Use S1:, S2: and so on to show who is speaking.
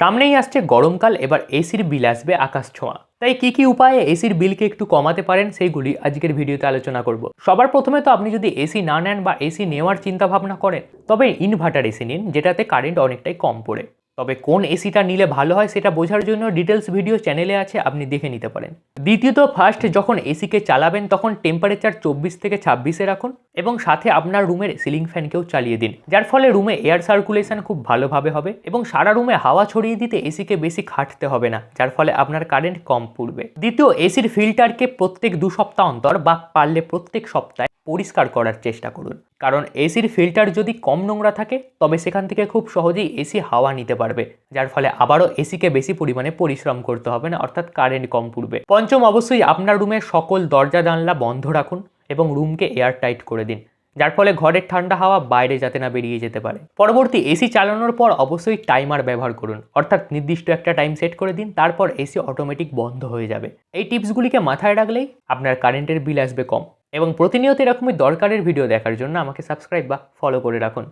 S1: সামনেই আসছে গরমকাল, এবার এসির বিল আসবে আকাশ ছোঁয়া। তাই কি কি উপায়ে এসির বিলকে একটু কমাতে পারেন সেইগুলি আজকের ভিডিওতে আলোচনা করব। সবার প্রথমে তো আপনি যদি এসি না নেন বা এসি নেওয়ার চিন্তা ভাবনা করেন, তবে ইনভার্টার এসি নিন, যেটাতে কারেন্ট অনেকটাই কম পড়ে। তবে কোন এসিটা নিলে ভালো হয় সেটা বোঝার জন্য ডিটেলস ভিডিও চ্যানেলে আছে, আপনি দেখে নিতে পারেন। দ্বিতীয়ত ফার্স্ট যখন এসিকে চালাবেন, তখন টেম্পারেচার চব্বিশ থেকে ছাব্বিশে রাখুন। এবং সাথে আপনার রুমের সিলিং ফ্যানকেও চালিয়ে দিন। যার ফলে রুমে এয়ার সার্কুলেশন খুব ভালোভাবে হবে এবং সারা রুমে হাওয়া ছড়িয়ে দিতে এসিকে বেশি খাটতে হবে না, যার ফলে আপনার কারেন্ট কম পড়বে। দ্বিতীয় এসির ফিল্টারকে প্রত্যেক দু সপ্তাহ অন্তর বা পারলে প্রত্যেক সপ্তাহে পরিষ্কার করার চেষ্টা করুন। কারণ এসির ফিল্টার যদি কম নোংরা থাকে, তবে সেখান থেকে খুব সহজেই এসি হাওয়া নিতে পারবে, যার ফলে আবারও এসিকে বেশি পরিমাণে পরিশ্রম করতে হবে না, অর্থাৎ কারেন্ট কম পড়বে। পঞ্চম, অবশ্যই আপনার রুমের সকল দরজা জানলা বন্ধ রাখুন। এবং রুমকে এয়ার টাইট করে দিন, যার ফলে ঘরের ঠান্ডা হাওয়া বাইরে যাতে না বেরিয়ে যেতে পারে। পরবর্তী এসি চালানোর পর অবশ্যই টাইমার ব্যবহার করুন, অর্থাৎ নির্দিষ্ট একটা টাইম সেট করে দিন, তারপর এসি অটোমেটিক বন্ধ হয়ে যাবে। এই টিপসগুলিকে মাথায় রাখলেই আপনার কারেন্টের বিল আসবে কম, এবং প্রতিনিয়ত এরকমই দরকারের ভিডিও দেখার জন্য আমাকে সাবস্ক্রাইব বা ফলো করে রাখুন।